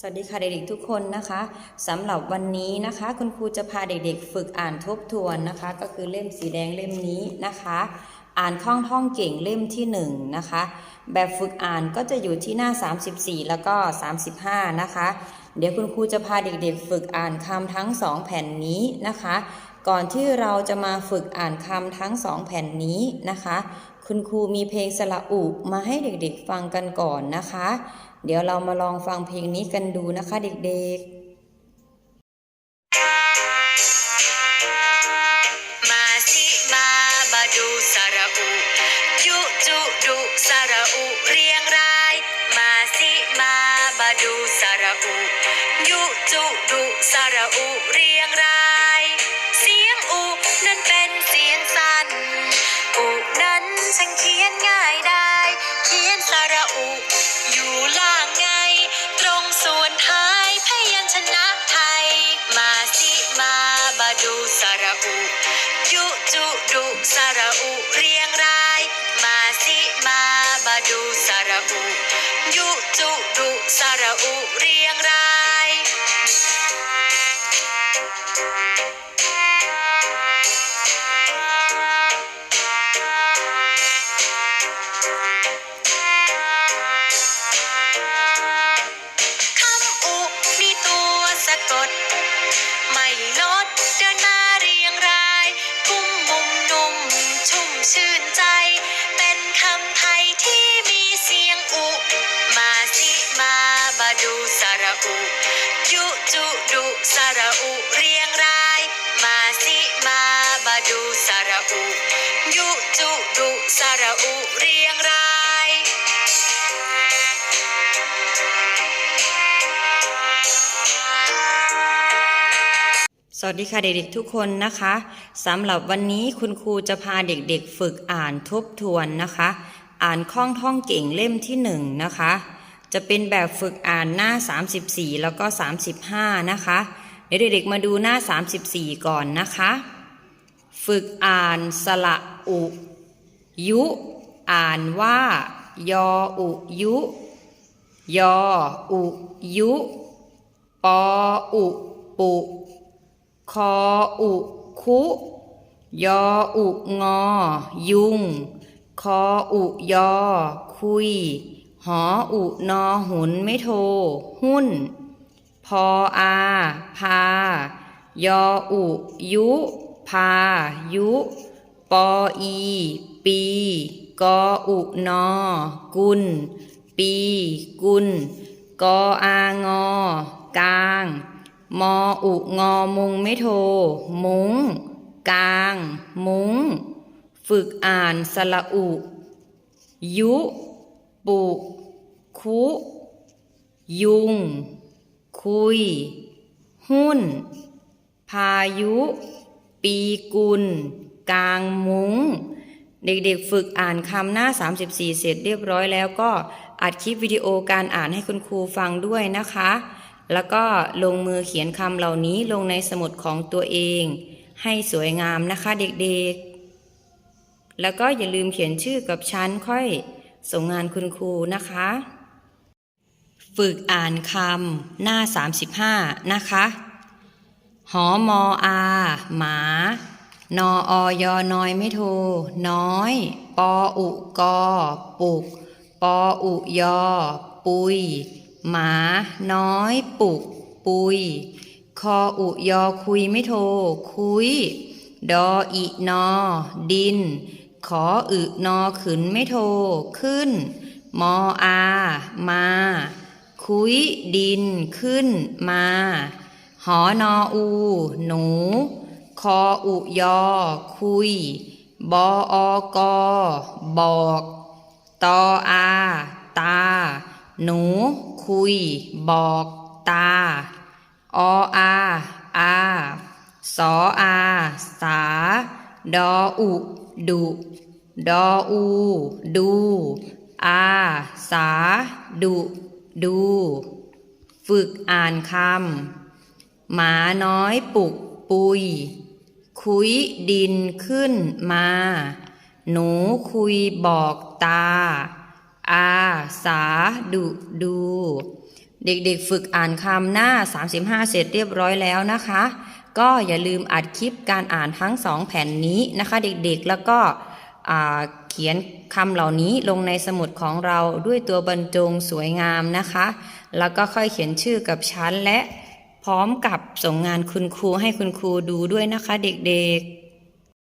สวัสดีค่ะเด็กๆทุกคนนะคะสำหรับวันนี้นะคะ คุณครูจะพาเด็กๆ ฝึกอ่านทบทวนนะคะ ก็คือเล่มสีแดงเล่มนี้นะคะ อ่านคล่องท่องเก่งเล่มที่1นงนะคะ แบบฝึกอ่านก็จะอยู่ที่หน้า 34 แล้วก็ 35 นะคะ เดี๋ยวคุณครูจะพาเด็กๆ ฝึกอ่านคำทั้ง 2 แผ่นนี้นะคะ ก่อนที่เราจะมาฝึกอ่านคำทั้ง 2 แผ่นนี้นะคะ คุณครูมีเพลงสระอุมาให้เด็กๆ ฟังกันก่อนนะคะ เดี๋ยวเรามาลองฟังเพลงนี้กันดูนะคะเด็กๆ มาสิมาบาดูสระอุยุจุดุสระอุเรียงราย มาสิมาบาดูสระอุยุจุดุสระอุเรียงราย เสียงอุนั้นเป็นเสียงสั้นอุนั้นช่างเขียนง่ายได้ ดูสระอุ ยุจุดุสระอุเรียงราย ระอุยุจุดุสระอุเรียงราย มาสิมาบาดูสระอุ ยุจุดุสระอุเรียงราย สวัสดีค่ะเด็กๆทุกคนนะคะสำหรับวันนี้คุณครูจะพาเด็กๆ ฝึกอ่านทบทวนนะคะ อ่านคล่องท่องเก่งเล่มที่1นงนะคะ จะเป็นแบบฝึกอ่านหน้า 34 แล้วก็ 35 นะคะ เดี๋ยวเด็กๆมาดูหน้า 34 ก่อนนะคะ ฝึกอ่านสระอุ ยุ อ่านว่า ยออุยุ ยออุยุปออุปุคออุคุยออุงอ ยุง คออุยอ คุย หออุนอหุนไม่โท หุ้น พออา พา ยออุยุ พา ยุ ปออี ปี กออุนอ กุล ปี กุล กออางอ กลาง มออุงอมุงไม่โท มุง กลาง มุง ฝึกอ่านสระอุ ยุ ปุคุ ยุง คุย หุ้น พายุ ปีกุลกลางมุง้ง เด็กๆฝึกอ่านคำหน้า 34 เสร็จเรียบร้อยแล้วก็อัดคลิปวิดีโอการอ่านให้คุณครูฟังด้วยนะคะ แล้วก็ลงมือเขียนคำเหล่านี้ลงในสมุดของตัวเอง ให้สวยงามนะคะเด็กๆ แล้วก็อย่าลืมเขียนชื่อกับชั้นค่อย ส่งงานคุณครูนะคะ ฝึกอ่านคำหน้า 35 นะคะ หอมออา หมานออยอนอยไม่โท น้อย ปออุกอปุก ปออุยอ ปุย หมา น้อย ปุก ปุย คออุยอคุยไม่โท คุย ดออินอ ดิน ขออึนอขืนไม่โทขึ้น มออา มา คุยดินขึ้นมา หอนออู หนู คออุยอ คุย บออกอบอก ตออา ตา หนู คุย บอก ตา ออา อา สออา สา ดออุ ดุ ดออู ดู อาสา ดุ ดู ฝึกอ่านคำ หมาน้อยปลุกปุย คุยดินขึ้นมา หนูคุยบอกตา อาสา ดุ ดู เด็กๆ ฝึกอ่านคำหน้า 35 เสร็จเรียบร้อยแล้วนะคะ ก็อย่าลืมอัดคลิปการอ่านทั้งสองแผ่นนี้นะคะเด็กๆ แล้วก็เขียนคำเหล่านี้ลงในสมุดของเราด้วยตัวบรรจงสวยงามนะคะ แล้วก็ค่อยเขียนชื่อกับชั้นและพร้อมกับส่งงานคุณครูให้คุณครูดูด้วยนะคะเด็กๆ